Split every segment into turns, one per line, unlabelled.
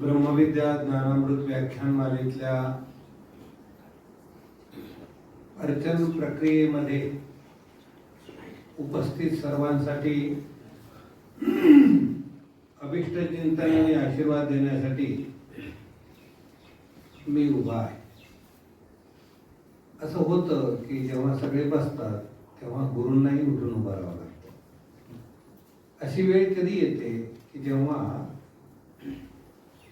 ब्रह्मविद्या ज्ञानामृत व्याख्यानमालेतल्या अर्चन प्रक्रियेमध्ये उपस्थित सर्वांसाठी अभिष्ट चिंतन आणि आशीर्वाद देण्यासाठी मी उभा आहे. असं होतं की जेव्हा सगळे बसतात तेव्हा गुरूंनाही उठून उभा राहावं लागतं. अशी वेळ कधी येते की जेव्हा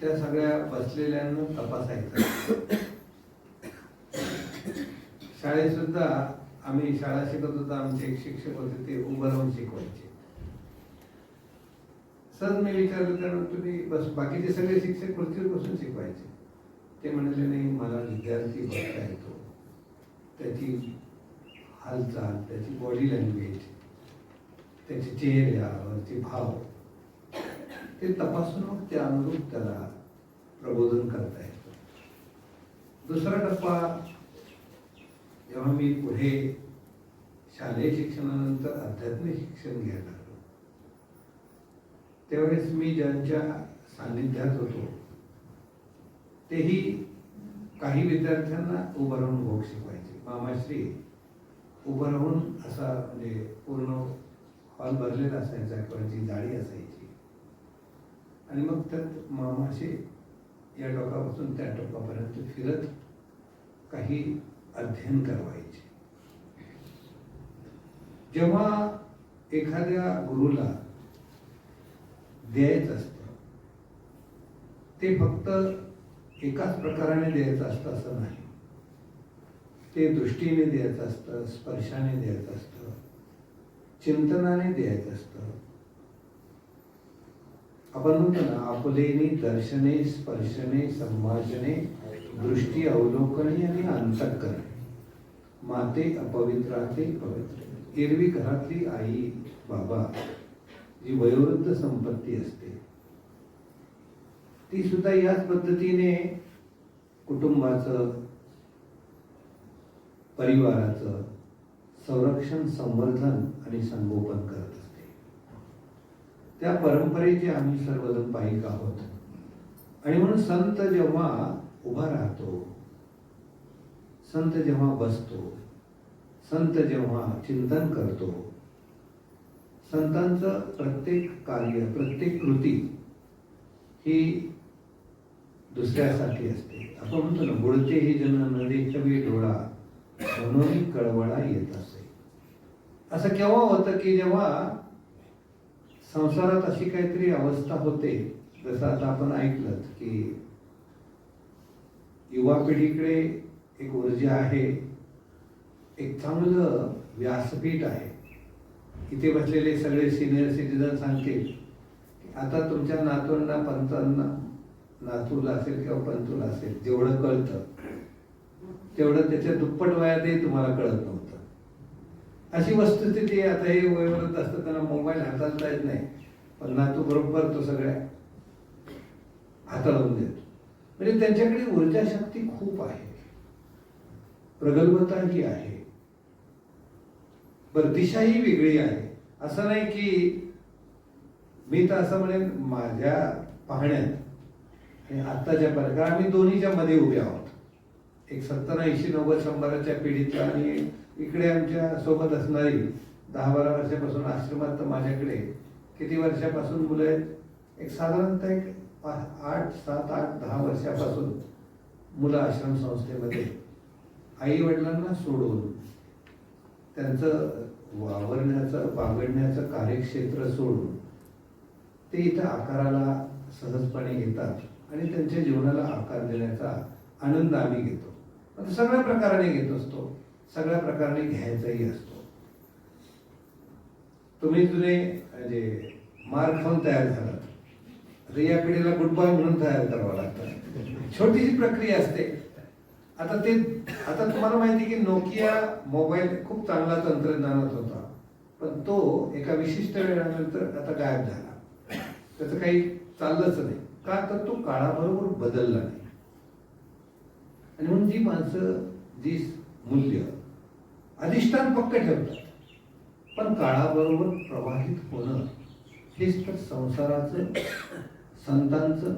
त्या सगळ्या बसलेल्यांना तपासायचं. शाळेत सुद्धा आम्ही शाळा शिकत होतो आमचे एक शिक्षक होते ते उभं राहून शिकवायचे. सर मी विचारलं कारण तुम्ही बस बाकीचे सगळे शिक्षक खुर्चीवर बसून शिकवायचे. ते म्हणाले नाही मला विद्यार्थी बघता येतो. त्याची हालचाल त्याची बॉडी लँग्वेज त्याचे चेहऱ्यावरचे भाव ते तपासून मग त्या अनुरूप त्याला प्रबोधन करता येतं. दुसरा टप्पा जेव्हा मी पुढे शालेय शिक्षणानंतर अध्यात्मिक शिक्षण घ्यायला लागलो त्यावेळेस मी ज्यांच्या सान्निध्यात होतो तेही काही विद्यार्थ्यांना उभं राहून भोग शिकवायचे. मामाश्री उभं राहून असा म्हणजे पूर्ण हॉल भरलेला असायचा किंवा जी जाळी असायची. आणि मग त्यात मामाशी या टोकापासून त्या टोकापर्यंत फिरत काही अध्ययन करवायचे. जेव्हा एखाद्या गुरुला द्यायचं असतं ते फक्त एकाच प्रकाराने द्यायचं असतं असं नाही. ते दृष्टीने द्यायचं असतं स्पर्शाने द्यायचं असतं चिंतनाने द्यायचं असतं. आपण म्हणतो ना आपलेने दर्शने स्पर्शने संभाषणे दृष्टी अवलोकने आणि अंतकरणे. माते अपवित्राते पवित्र एरवी घरातली आई बाबा जी वयोवृद्ध संपत्ती असते ती सुद्धा याच पद्धतीने कुटुंबाचं परिवाराचं संरक्षण संवर्धन आणि संगोपन करत असते. त्या परंपरेचे आम्ही सर्वजण पाहिक आहोत. आणि म्हणून संत जेव्हा उभा राहतो संत जेव्हा बसतो संत जेव्हा चिंतन करतो संतांचं प्रत्येक कार्य प्रत्येक कृती ही दुसऱ्यासाठी असते. आपण म्हणतो ना बुडते ही जन नदी कवी डोळा म्हणून कळवळा येत असे. असं केव्हा होतं की जेव्हा संसारात अशी काहीतरी अवस्था होते जसं आता आपण ऐकलं की युवा पिढीकडे एक ऊर्जा आहे एक चांगलं व्यासपीठ आहे. इथे बसलेले सगळे सिनियर सिटीजन सांगतील की आता तुमच्या नातूंना पंतांना नातूला असेल किंवा पंतूला असेल जेवढं कळतं तेवढं त्याच्या दुप्पट वयातही तुम्हाला कळत नव्हतं. अशी वस्तुस्थिती आता हे वयवृद्ध असताना त्यांना मोबाईल हाताळता येत नाही. पण नातू बरोबर तो सगळ्या हाताळून देतो. म्हणजे त्यांच्याकडे ऊर्जा शक्ती खूप आहे. प्रगल्भता ही आहे बरं दिशाही वेगळी आहे. असं नाही की मी तर असं म्हणेन माझ्या पाहण्यात आणि आत्ताच्या पाहण्यात कारण आम्ही दोन्हीच्या मध्ये उभे आहोत. एक सत्तर ऐंशी नव्वद शंभराच्या पिढीतला आणि इकडे आमच्यासोबत असणारी दहा बारा वर्षापासून आश्रमात तर माझ्याकडे किती वर्षापासून मुलं आहेत? एक साधारणतः एक पा- आठ सात आठ दहा वर्षापासून मुलं आश्रम संस्थेमध्ये आई वडिलांना सोडून त्यांचं वावरण्याचं बागडण्याचं कार्यक्षेत्र सोडून ते इथं आकाराला सहजपणे येतात आणि त्यांच्या जीवनाला आकार देण्याचा आनंद आम्ही घेतो. म्हणजे सगळ्या प्रकाराने घेत असतो. सगळ्या प्रकाराने घ्यायचाही असतो. तुम्ही जुने म्हणजे मार्क खाऊन तयार झालात आता या पिढीला गुड बॉय म्हणून तयार करावं लागतं. छोटीशी प्रक्रिया असते. आता ते आता तुम्हाला माहिती की नोकिया मोबाईल खूप चांगला तंत्रज्ञानात होता. पण तो एका विशिष्ट वेळानंतर आता गायब झाला. त्याचं काही चाललंच नाही. का? तर तो काळाबरोबर बदलला नाही. आणि म्हणून जी माणसं जी मूल्य अधिष्ठान पक्क ठेवतात. पण काळाबरोबर प्रवाहित होणं हेच तर संसाराचं संतांचं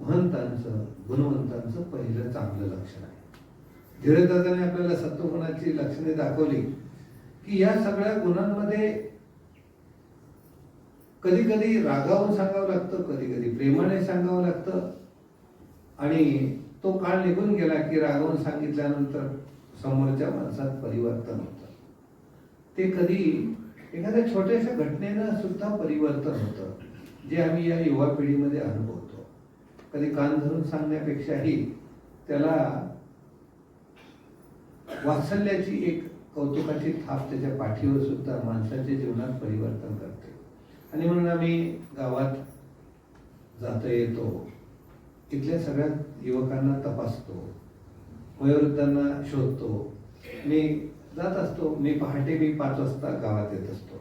महंतांचं गुणवंतांचं पहिलं चांगलं लक्षण आहे. धीरदादाने आपल्याला सत्वगुणाची लक्षणे दाखवली की या सगळ्या गुणांमध्ये कधी कधी रागावून सांगावं लागतं कधी कधी प्रेमाने सांगावं लागतं. आणि तो काळ निघून गेला की रागावून सांगितल्यानंतर समोरच्या माणसात परिवर्तन होतं. ते कधी एखाद्या छोट्याशा घटनेनं सुद्धा परिवर्तन होतं जे आम्ही या युवा पिढीमध्ये अनुभवतो. कधी कान धरून सांगण्यापेक्षाही त्याला वात्सल्याची एक कौतुकाची थाप त्याच्या पाठीवर सुद्धा माणसाच्या जीवनात परिवर्तन करते. आणि म्हणून आम्ही गावात जाता येतो इथल्या सगळ्या युवकांना तपासतो. वयोवृद्धांना शोधतो. मी जात असतो मी पहाटे मी पाच वाजता गावात येत असतो.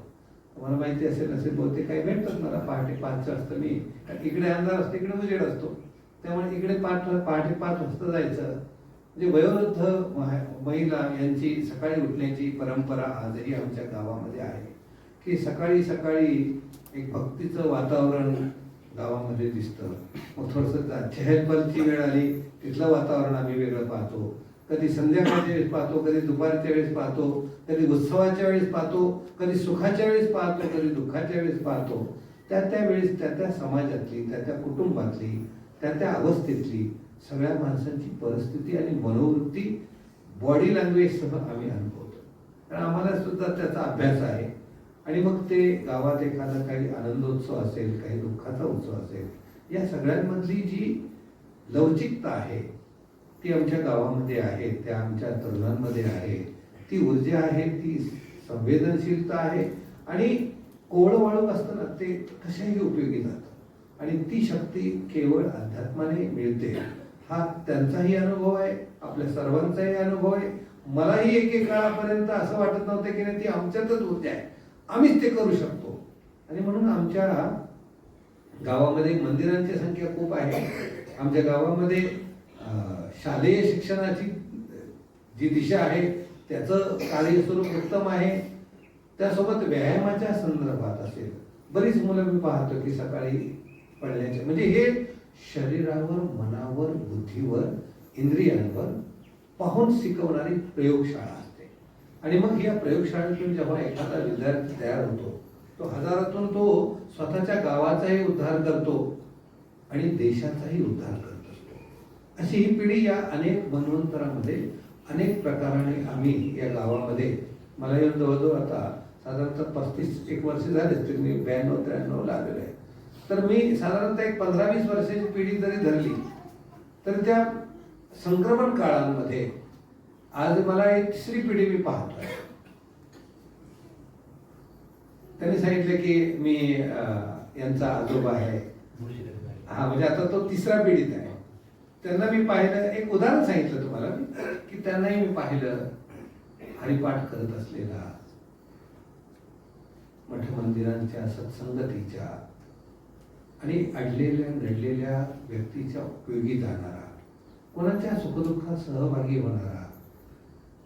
मला माहिती असेल असेल बहुतेक काही भेटतात मला. पहाटे पाच वाजता मी इकडे अंधार असतो इकडे उजेड असतो. त्यामुळे इकडे पाच पहाटे पाच वाजता जायचं. म्हणजे वयोवृद्ध महिला यांची सकाळी उठण्याची परंपरा आजही आमच्या गावामध्ये आहे. की सकाळी सकाळी एक भक्तीचं वातावरण गावामध्ये दिसतं. मग थोडंसं चहलपलची वेळ आली तिथलं वातावरण आम्ही वेगळं पाहतो. कधी संध्याकाळच्या वेळेस पाहतो कधी दुपारच्या वेळेस पाहतो कधी उत्सवाच्या वेळेस पाहतो कधी सुखाच्या वेळेस पाहतो कधी दुःखाच्या वेळेस पाहतो. त्या त्या वेळेस त्या त्या समाजातली त्या त्या कुटुंबातली त्या त्या अवस्थेतली सगळ्या माणसांची परिस्थिती आणि मनोवृत्ती बॉडी लँग्वेजसह आम्ही अनुभवतो. कारण आम्हाला सुद्धा त्याचा अभ्यास आहे. आणि मग ते गावात एखादा काही आनंदोत्सव असेल काही दुःखाचा उत्सव असेल या सगळ्यांमधली जी लवचिकता आहे. ती आमच्या गावामध्ये आहे त्या आमच्या तरुणांमध्ये आहे. ती ऊर्जा आहे ती संवेदनशीलता आहे आणि कोवळं वाळूक असतं ना ते कशाही उपयोगी जातं आणि ती शक्ती केवळ अध्यात्माने मिळते. हा त्यांचाही अनुभव आहे आपल्या सर्वांचाही अनुभव आहे. मलाही एक एक काळापर्यंत असं वाटत नव्हतं की नाही ती आमच्यातच ऊर्जा आहे. आम्हीच ते करू शकतो. आणि म्हणून आमच्या गावामध्ये मंदिरांची संख्या खूप आहे. आमच्या गावामध्ये शालेय शिक्षणाची जी दिशा आहे त्याचं कार्यस्वरूप उत्तम आहे. त्यासोबत व्यायामाच्या संदर्भात असेल बरीच मुलं मी पाहतो की सकाळी पडल्याचे. म्हणजे हे शरीरावर मनावर बुद्धीवर इंद्रियांवर पाहून शिकवणारी प्रयोगशाळा असते. आणि मग या प्रयोगशाळेतून जेव्हा एखादा विद्यार्थी तयार होतो तो हजारातून तो स्वतःच्या गावाचाही उद्धार करतो. आणि देशाचाही उद्धार करत असतो. अशी ही पिढी या अनेक मनवंतरामध्ये अनेक प्रकाराने आम्ही या गावामध्ये मला येऊन जवळजवळ आता साधारणतः पस्तीस एक वर्ष झाले तरी मी ब्याण्णव त्र्याण्णव लागले आहे तर मी साधारणतः एक पंधरा वीस वर्षाची पिढी जरी धरली तर त्या संक्रमण काळांमध्ये आज मला एक तिसरी पिढी मी पाहतोय. त्यांनी सांगितलं की मी यांचा आजोबा आहे. हा म्हणजे आता तो तिसरा पिढीत आहे. त्यांना मी पाहिलं एक उदाहरण सांगितलं तुम्हाला मी की त्यांनाही मी पाहिलं हरिपाठ करत असलेला मठ मंदिरांच्या सत्संगतीच्या आणि अडलेल्या घडलेल्या व्यक्तीच्या उपयोगी जाणारा कोणाच्या सुखदुःखात सहभागी होणारा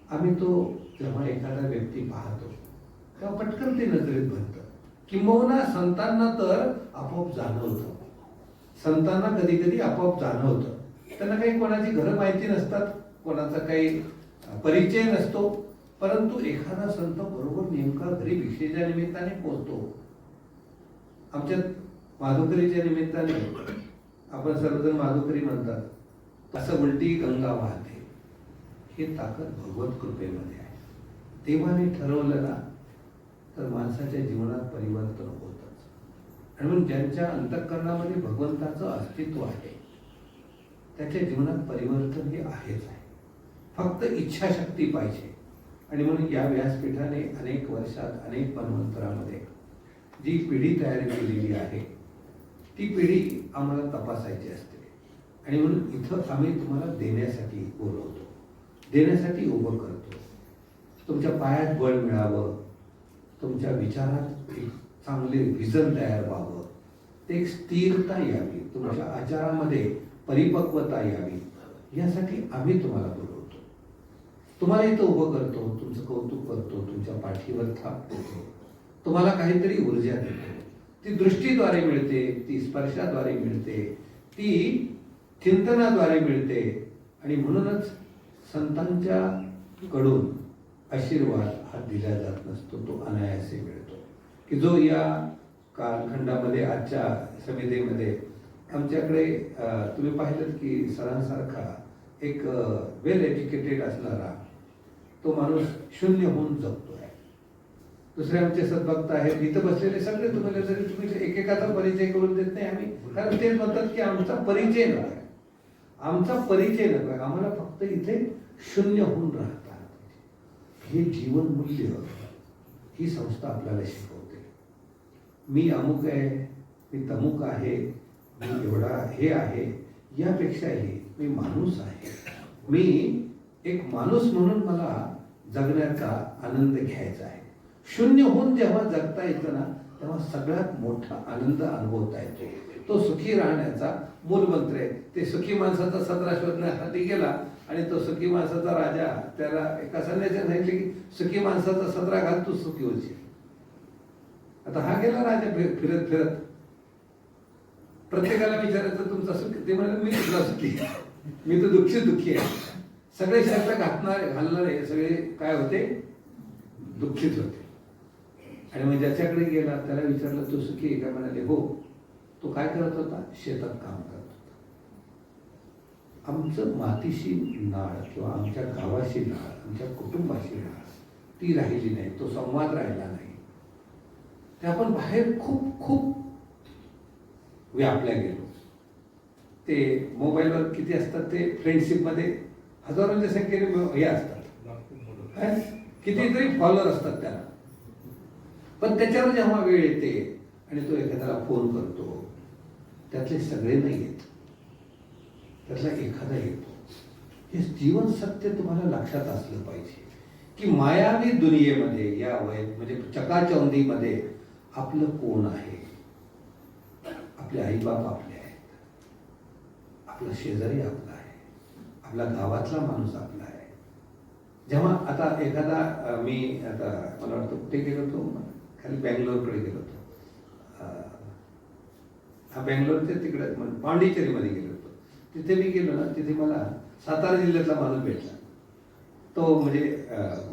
आम्ही तो जेव्हा एखादा व्यक्ती पाहतो तेव्हा पटकन ते नजरेत बनतं. किंबहुना संतांना तर आपोआप जाणवतं. संतांना कधी कधी आपोआप जाणवतं. त्यांना काही कोणाची घरं माहिती नसतात कोणाचा काही परिचय नसतो परंतु एखादा संत बरोबर नेमका घरी भिक्षेच्या निमित्ताने पोहोचतो. आमच्या माधुकरीच्या निमित्ताने आपण सर्वजण माधुकरी म्हणतात असं उलटी गंगा वाहते. हे ताकद भगवत कृपेमध्ये आहे. तेव्हा मी ठरवलं ना तर माणसाच्या जीवनात परिवर्तन होतं. आणि म्हणून ज्यांच्या अंतःकरणामध्ये भगवंताचं अस्तित्व आहे त्याच्या जीवनात परिवर्तन हे आहेच आहे. फक्त इच्छाशक्ती पाहिजे. आणि म्हणून या व्यासपीठाने अनेक वर्षात अनेक मनवंतरामध्ये जी पिढी तयार केलेली आहे ती पिढी आम्हाला तपासायची असते. आणि म्हणून इथं आम्ही तुम्हाला देण्यासाठी बोलवतो. देण्यासाठी उभं करतो. तुमच्या पायात बळ मिळावं. तुमच्या विचारात एक चांगले व्हिजन तयार व्हावं. ते एक स्थिरता यावी. तुमच्या आचारामध्ये परिपक्वता यावी. यासाठी आम्ही तुम्हाला बोलवतो. तुम्हाला इथं उभं करतो तुमचं कौतुक करतो तुमच्या पाठीवर थाप देतो तुम्हाला काहीतरी ऊर्जा देतो. ती दृष्टीद्वारे मिळते ती स्पर्शाद्वारे मिळते ती चिंतनाद्वारे मिळते. आणि म्हणूनच संतांच्या कडून आशीर्वाद हा दिला जात नसतो तो अनायासे मिळतो. की जो या कालखंडामध्ये आजच्या समितीमध्ये आमच्याकडे तुम्ही पाहिलं की सरांसारखा एक वेल एज्युकेटेड असणारा तो माणूस शून्य होऊन जगतो आहे दुसरे आमचे सद्भक्त आहेत इथं बसलेले सगळे तुम्हाला जरी तुम्ही एकेकाचा परिचय करून देत नाही आम्ही कारण ते म्हणतात की आमचा परिचय नको आहे आमचा परिचय नको आहे आम्हाला फक्त इथे शून्य होऊन राहतात. हे जीवन मूल्य ही संस्था आपल्याला शिकवते. मी अमुक आहे मी तमुक आहे मी एवढा हे आहे यापेक्षाही मी माणूस आहे. मी एक माणूस म्हणून मला जगण्याचा आनंद घ्यायचा आहे. शून्य होऊन जेव्हा जगता येतं ना तेव्हा सगळ्यात मोठा आनंद अनुभवता येतो. तो सुखी राहण्याचा मूलमंत्र आहे. ते सुखी माणसाचा सदरा शोधण्यासाठी गेला आणि तो सुखी माणसाचा राजा त्याला एका संन्यासाने सांगितले की सुखी माणसाचा सदरा घाल तू सुखी होशील. आता हा गेला राजा फिरत फिरत. प्रत्येकाला विचारायचं तुमचा सुखी ते म्हणाले मी तुझा सुखी मी तर दुःखी दुःखी आहे. सगळे शब्द घातणारे घालणारे सगळे काय होते? दुःखीत होते. आणि मग ज्याच्याकडे गेला त्याला विचारलं तो सुखी आहे का? म्हणाले हो. तो काय करत होता? शेतात काम करत होता. आमचं मातीशी नाळ किंवा आमच्या गावाशी नाळ आमच्या कुटुंबाशी नाळ ती राहिली नाही. तो संवाद राहिला नाही. त्या आपण बाहेर खूप खूप व्यापल्या गेलो ते मोबाईलवर किती असतात ते? फ्रेंडशिपमध्ये हजारोंच्या संख्येने हे असतात. कितीतरी फॉलोअर असतात त्याला. पण त्याच्यावर जेव्हा वेळ येते आणि तो एखाद्याला फोन करतो त्यातले सगळे नाही येत त्यातला एखादा येतो. हे जीवन सत्य तुम्हाला लक्षात असलं पाहिजे. की मायावी दुनियेमध्ये या वय म्हणजे चकाचौंदीमध्ये आपलं कोण आहे? आपले आईबाप आपले आहेत. आपला शेजारी आपला आहे. आपला गावातला माणूस आपला आहे. जेव्हा आता एखादा मी आता मला वाटतं कुठे गेलो होतो? खाली बँगलोरकडे गेलो होतो. हा बँगलोरच्या तिकडे म्हणजे पांडिचेरीमध्ये गेलो होतो. तिथे मी गेलो ना तिथे मला सातारा जिल्ह्यातला माणूस भेटला. तो म्हणजे अं,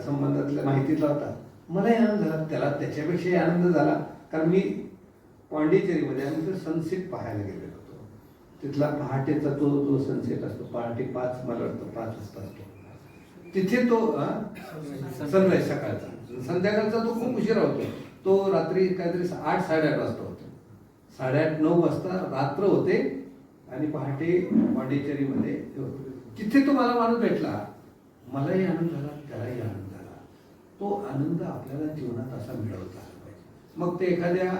संबंधातल्या माहितीतला होता. मलाही आनंद झाला. त्याला त्याच्यापेक्षाही आनंद झाला. कारण मी पांडिचेरीमध्ये आम्ही तो सनसेट पाहायला गेलेलो होतो. तिथला पहाटेचा तो जो सनसेट असतो. पहाटे पाच मला वाटतं पाच वाजता असतो. तिथे तो सनराईज सकाळचा. संध्याकाळचा तो खूप उशिरा होतो. तो रात्री काहीतरी आठ साडेआठ वाजता होतो. साडेआठ नऊ वाजता रात्र होते आणि पहाटे पांडिचेरीमध्ये तिथे तो मला माणूस भेटला. मलाही आनंद झाला. तो आनंद आपल्याला जीवनात असा मिळवता आला पाहिजे. मग ते एखाद्या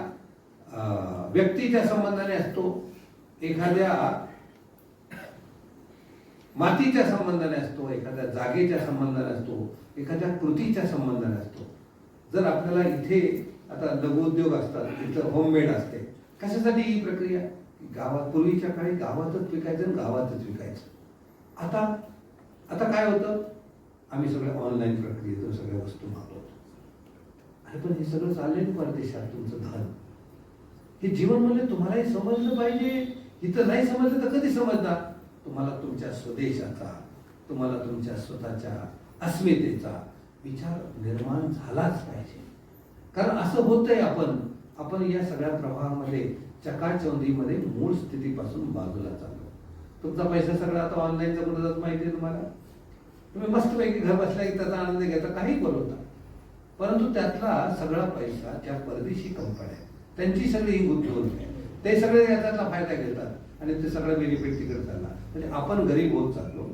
व्यक्तीच्या संबंधाने असतो एखाद्या मातीच्या संबंधाने असतो एखाद्या जागेच्या संबंधाने असतो एखाद्या कृतीच्या संबंधाने असतो. जर आपल्याला इथे आता लघुउद्योग असतात इथं होममेड असते कशासाठी ही प्रक्रिया? गावात पूर्वीच्या काळी गावातच विकायचं आणि गावातच विकायचं. आता आता काय होतं? आम्ही सगळ्या ऑनलाईन प्रक्रियेतून सगळ्या वस्तू मागवतो. अरे पण हे सगळं चाललंय परदेशात तुमचं धन. हे जीवन म्हणजे तुम्हालाही समजलं पाहिजे. इथं नाही समजलं तर कधी समजणार? तुम्हाला तुमच्या स्वदेशाचा तुम्हाला तुमच्या स्वतःच्या अस्मितेचा विचार निर्माण झालाच पाहिजे. कारण असं होतंय आपण. आपण या सगळ्या प्रवाहामध्ये चकाचौंधीमध्ये मूळ स्थितीपासून बाजूला चाललो. तुमचा पैसा सगळा आता ऑनलाईन जमून माहिती आहे तुम्हाला? तुम्ही मस्तपैकी घर बसल्या की त्याचा आनंद घ्यायचा काही बोलवता परंतु त्यातला सगळा पैसा ज्या परदेशी कंपन्या आहेत, त्यांची सगळी ही गुंतवणूक आहे ते सगळे याचा फायदा घेतात आणि ते सगळं बेनिफिट तिकडे चालला म्हणजे आपण गरीब होत चाललो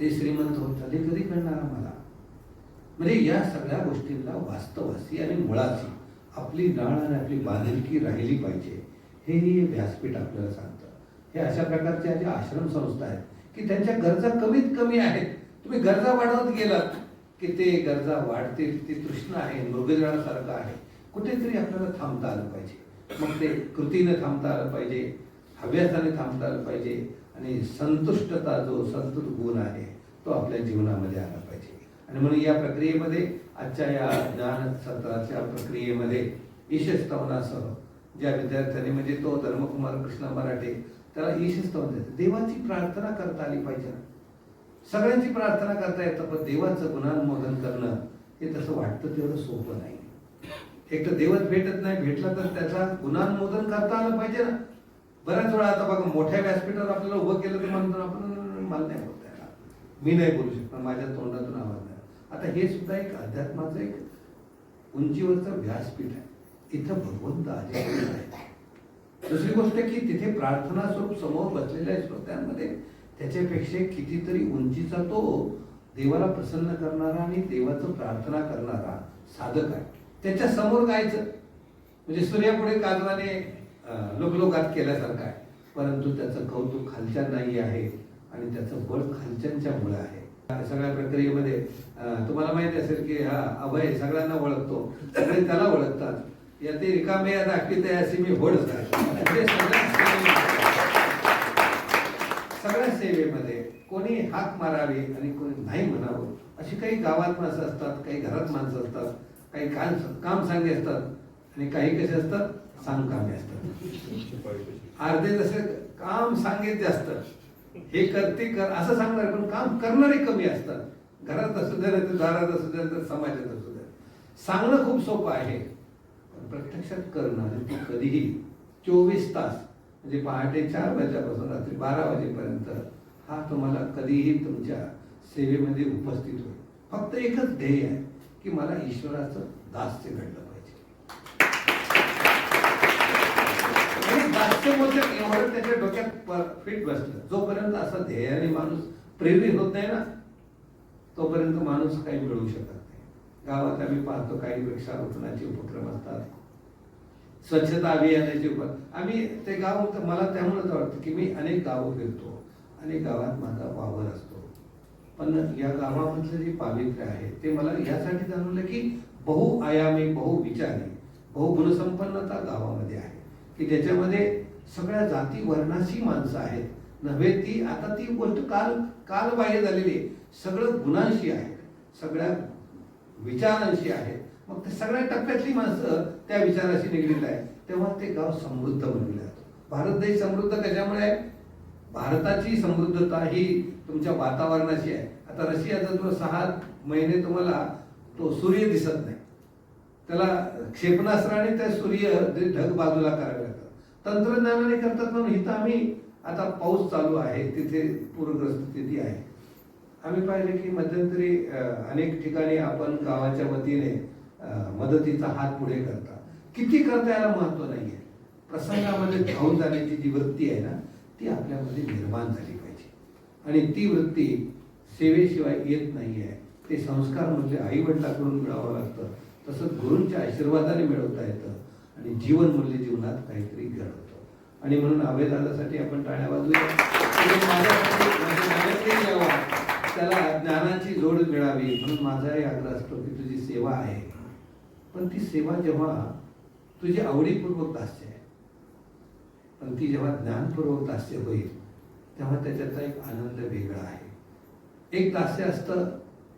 ते श्रीमंत होत चालले कधी कळणार आम्हाला? म्हणजे या सगळ्या गोष्टींना वास्तवासी आणि मुळाची आपली नाळ आणि आपली बांधिलकी राहिली पाहिजे. हे ही व्यासपीठ आपल्याला सांगतं. हे अशा प्रकारच्या ज्या आश्रम संस्था आहेत की त्यांच्या गरजा कमीत कमी आहेत. तुम्ही गरजा वाढवत गेलात की ते गरजा वाढतील ती कृष्ण आहे मृगजळासारखं आहे. कुठेतरी आपल्याला थांबता आलं पाहिजे. मग ते कृतीने थांबता आलं पाहिजे हव्यासाने थांबता आलं पाहिजे आणि संतुष्टता जो संतुष्ट गुण आहे तो आपल्या जीवनामध्ये आला पाहिजे. आणि म्हणून या प्रक्रियेमध्ये आजच्या या ज्ञान सत्राच्या प्रक्रियेमध्ये ईशस्तवनासह ज्या विद्यार्थ्यांनी म्हणजे तो धर्मकुमार कृष्ण मराठे त्याला ईशिस्त म्हणतात देवाची प्रार्थना करता आली पाहिजे सगळ्यांची प्रार्थना करता येतं पण देवाचं गुणानुमोदन करणं हे तसं वाटतं तेवढं सोपं नाही. एक तर देवच भेटत नाही भेटला तर त्याचा गुणानुमोदन करता आलं पाहिजे ना. बऱ्याच वेळा आता बघा मोठ्या व्यासपीठावर आपल्याला उभं केलं तर म्हणतो आपण मला नाही बोलता येणार मी नाही बोलू शकणार माझ्या तोंडातून आवाज नाही आता हे सुद्धा एक अध्यात्माचं एक उंचीवरचं व्यासपीठ आहे. इथं भगवंत आहे. दुसरी गोष्ट की तिथे प्रार्थना स्वरूप समोर बसलेल्या श्रोत्यांमध्ये त्याच्यापेक्षा कितीतरी उंचीचा तो देवाला प्रसन्न करणारा आणि देवाचं प्रार्थना करणारा साधक आहे. त्याच्यासमोर गायचं. म्हणजे सूर्यापुढे काजवाने लोकलोकात केल्यासारखं आहे. परंतु त्याचं कौतुक खालच्या नाही आहे आणि त्याचं बळ खालच्यांच्या मुळे आहे. सगळ्या प्रक्रियेमध्ये तुम्हाला माहिती असेल की हा अभय सगळ्यांना ओळखतो. सगळे त्याला ओळखतात. या ते रिकामे या दाखवित आहे अशी मी होड ते सगळ्या सेवेमध्ये कोणी हाक मारावी आणि कोणी नाही म्हणावं अशी काही गावात माणसं असतात काही घरात माणसं असतात काही काम काम सांगे असतात आणि काही कसे असतात? सांगकामे असतात. अर्धे जसे काम सांगे जास्त हे करते कर असं सांगणार पण काम करणारे कमी असतात. घरात असू द्या दारात असू द्या तर समाजात असू द्या सांगणं खूप सोपं आहे. प्रत्यक्षात करणं आणि ते कधीही. चोवीस तास म्हणजे पहाटे चार वाजल्यापासून रात्री बारा वाजेपर्यंत हा तुम्हाला कधीही तुमच्या सेवेमध्ये उपस्थित होईल. फक्त एकच ध्येय आहे की मला ईश्वराचं दास्य घडलं पाहिजे. आणि दास्यबोधक म्हणजे एवढं त्याच्या डोक्यात फिट बसलं. जोपर्यंत असा ध्येयाने माणूस प्रेरित होत नाही ना तोपर्यंत माणूस काही मिळवू शकत नाही. गावात आम्ही पाहतो काही वृक्षारोपणाचे उपक्रम असतात. स्वच्छता अभियानाची उप आम्ही ते गाव मला त्यामुळेच वाटतं की मी अनेक गावं फिरतो. अनेक गावात माझा वावर असतो. पण या गावामधलं जे पावित्र्य आहे ते मला यासाठी जाणवलं की बहुआयामी बहुविचारी बहुगुणसंपन्नता गावामध्ये आहे. की ज्याच्यामध्ये सगळ्या जाती वर्णाची माणसं आहेत. नव्हे ती आता ती गोष्ट काल कालबाह्य झालेली आहे. सगळं गुणांशी आहे सगळ्या विचारांशी आहे मग ते सगळ्या टप्प्यातली माणसं त्या विचाराशी निगडीत आहे. तेव्हा ते गाव समृद्ध बनविलं जातं. भारत देश समृद्ध कशामुळे आहे? भारताची समृद्धता ही तुमच्या वातावरणाची आहे. आता रशियाचा जो सहा महिने तुम्हाला तो सूर्य दिसत नाही. त्याला क्षेपणास्त्राने त्या सूर्य ढग बाजूला करावे लागतात. तंत्रज्ञानाने करतात म्हणून इथं आम्ही आता पाऊस चालू आहे. तिथे पूरग्रस्त स्थिती आहे. आम्ही पाहिले की मध्यंतरी अनेक ठिकाणी आपण गावाच्या वतीने मदतीचा हात पुढे करतात. किती करता याला महत्त्व नाहीये. प्रसंगामध्ये धावून जाण्याची जी वृत्ती आहे ना ती आपल्यामध्ये निर्माण झाली पाहिजे. आणि ती वृत्ती सेवेशिवाय येत नाही आहे ते संस्कार म्हणजे आई वडिलाकडून मिळावं लागतं. तसंच गुरूंच्या आशीर्वादाने मिळवता येतं. आणि जीवन मूल्य जीवनात काहीतरी घडवतं आणि म्हणून अभयदादासाठी आपण टाळ्या वाजूया त्याला ज्ञानाची जोड मिळावी. म्हणून माझाही आग्रह असतो की तुझी सेवा आहे. पण ती सेवा जेव्हा तुझी आवडीपूर्वक दास्य आहे. पण ती जेव्हा ज्ञानपूर्वक दास्य होईल तेव्हा त्याच्याचा एक आनंद वेगळा आहे. एक दास्य असतं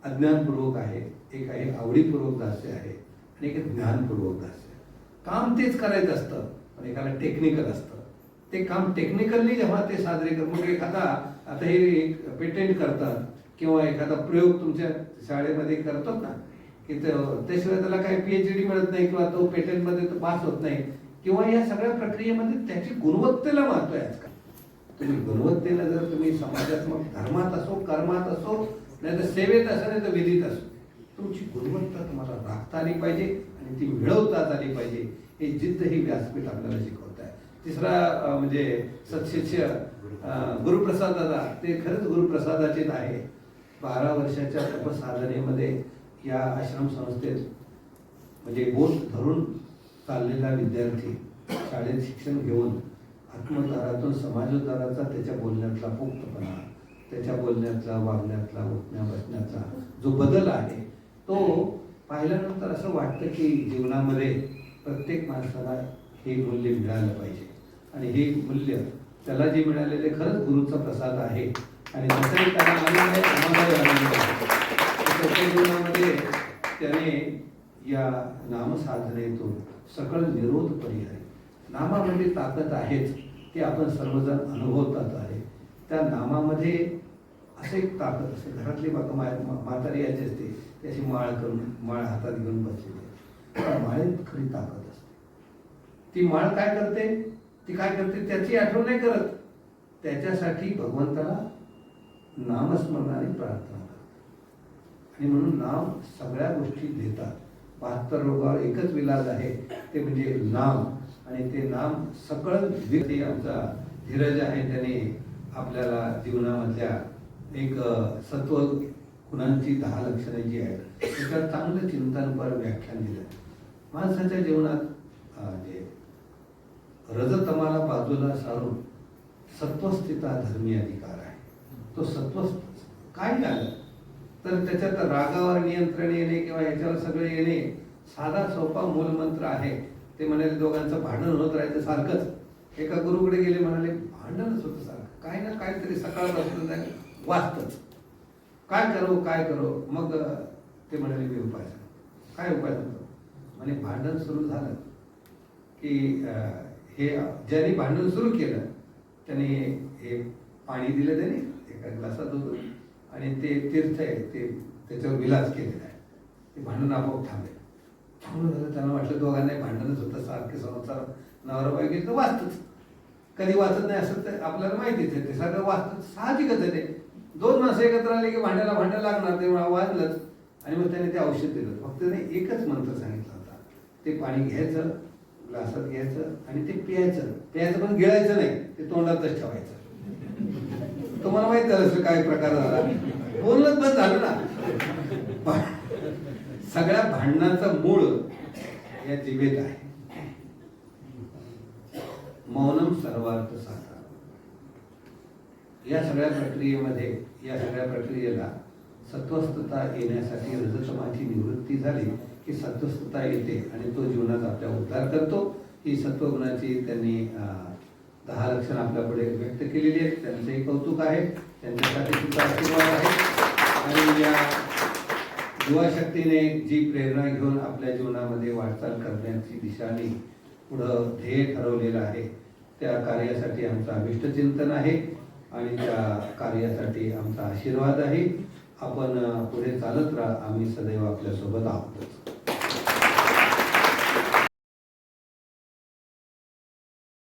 अज्ञानपूर्वक आहे एक आहे आवडीपूर्वक दास्य आहे आणि एक ज्ञानपूर्वक दास्य काम तेच करायचं असतं पण एखादा टेक्निकल असतं. ते काम टेक्निकली जेव्हा ते साजरे कर मग एखादा आता हे एक पेटेंट करतात किंवा एखादा प्रयोग तुमच्या शाळेमध्ये करतात ना की त्याशिवाय त्याला काही पीएचडी मिळत नाही किंवा तो पेटेंटमध्ये तो पास होत नाही. किंवा या सगळ्या प्रक्रियेमध्ये त्याची गुणवत्तेला महत्त्व आहे आजकाल. तुम्ही गुणवत्तेला जर तुम्ही समाजात्मक धर्मात असो कर्मात असो नाही तर सेवेत असो नाही तर विधीत असो तुमची गुणवत्ता तुम्हाला राखता आली पाहिजे आणि ती मिळवताच आली पाहिजे. हे जिद्द ही व्यासपीठ आपल्याला शिकवत आहे. तिसरा म्हणजे सत्शिष्य गुरुप्रसादाचा ते खरंच गुरुप्रसादाचेच आहे. बारा वर्षाच्या तपसाधनेमध्ये या आश्रम संस्थेत म्हणजे बोट धरून चाललेला विद्यार्थी शाळेत शिक्षण घेऊन आत्मोद्धारातून समाजोद्धाराचा त्याच्या बोलण्यातला पोक्तपणा त्याच्या बोलण्यातला वागण्यातला उठण्या बसण्याचा जो बदल आहे तो पाहिल्यानंतर असं वाटतं की जीवनामध्ये प्रत्येक माणसाला हे मूल्य मिळालं पाहिजे. आणि हे मूल्य त्याला जे मिळालेले खरंच गुरुचा प्रसाद आहे. आणि त्याचाही त्याला आनंद आहे समाजाला आनंद आहे. त्याच्या जीवनामध्ये त्याने या नामसाधनेतून सकळ निरोध पर्याय नामामध्ये ताकद आहेच ते आपण सर्वजण अनुभवतात आहे. त्या नामामध्ये असं एक ताकद असते घरातली बाका मा म्हातारी याची असते त्याची माळ करून माळ हातात घेऊन बसलेली त्या माळेत खरी ताकद असते. ती माळ काय करते? ती काय करते? त्याची आठवण नाही करत. त्याच्यासाठी भगवंताला नामस्मरणाने प्रार्थना आणि म्हणून नाम सगळ्या गोष्टी देतात. बहात्तर रोगावर एकच विलाज आहे ते म्हणजे नाम. आणि ते नाम सकळ आमचा धीरज आहे त्याने आपल्याला जीवनामधल्या एक सत्व गुणांची दहा लक्षणे जी आहेत त्याच्यावर चांगलं चिंतनपर व्याख्यान दिलं. माणसाच्या जीवनात जे रजतमाला बाजूला सारून सत्वस्थिता धर्मी अधिकार आहे. तो सत्व काय झालं? तर त्याच्यात रागावर नियंत्रण येणे किंवा याच्यावर सगळे येणे साधा सोपा मूलमंत्र आहे. ते म्हणाले दोघांचं भांडण होत राहायचं सारखंच. एका गुरुकडे गेले म्हणाले भांडणच होतं सारखं. काय ना काहीतरी सकाळपासून वाचतच. काय करू काय करू? मग ते म्हणाले मी उपाय काय उपाय सांगतो? म्हणे भांडण सुरू झालं की हे ज्याने भांडण सुरू केलं त्याने हे पाणी दिलं त्याने एका ग्लासात होतं आणि ते तीर्थ आहे ते त्याच्यावर विलास केलेला आहे. ते भांडण आपोआप थांबेल. थांबून झालं त्यांना वाटलं दोघांनाही भांडणच होतं सारखे संसार नवरा बायको तर वाचतच. कधी वाचत नाही असं तर आपल्याला माहितीच आहे ते सगळं वाचतं साहजिकच आहे ते. दोन माणसं एकत्र आले की भांड्याला भांडं लागणार तेव्हा वाजलंच आणि मग त्याने ते औषध दिलं. फक्त त्याने एकच मंत्र सांगितला होता. ते पाणी घ्यायचं ग्लासात घ्यायचं आणि ते प्यायचं. प्यायचं पण गिळायचं नाही ते तोंडातच ठेवायचं. तुम्हाला माहीत झालं असं काय प्रकार झाला? बोलणंच बंद झालं ना. सगळ्या भांडणाचं मूळ या जिभेत आहे. मौनम सर्वार्थ साधा या सगळ्या प्रक्रियेमध्ये या सगळ्या प्रक्रियेला सत्वस्थता येण्यासाठी रजतमाची निवृत्ती झाली की सत्वस्थता येते आणि तो जीवनात आपल्या उद्धार करतो. ही सत्वगुणाची त्यांनी दहा लक्षण आपल्या व्यक्त केलेली आहेत. त्यांचंही कौतुक आहे. त्यांच्यासाठी सुद्धा आशीर्वाद आहे. आणि या युवाशक्तीने जी प्रेरणा घेऊन आपल्या जीवनामध्ये वाटचाल करण्याची दिशाने पुढं ध्येय ठरवलेलं आहे त्या कार्यासाठी आमचं अभिष्ट चिंतन आहे आणि त्या कार्यासाठी आमचा आशीर्वाद आहे. आपण पुढे चालत राहा. आम्ही सदैव आपल्यासोबत आहोतच.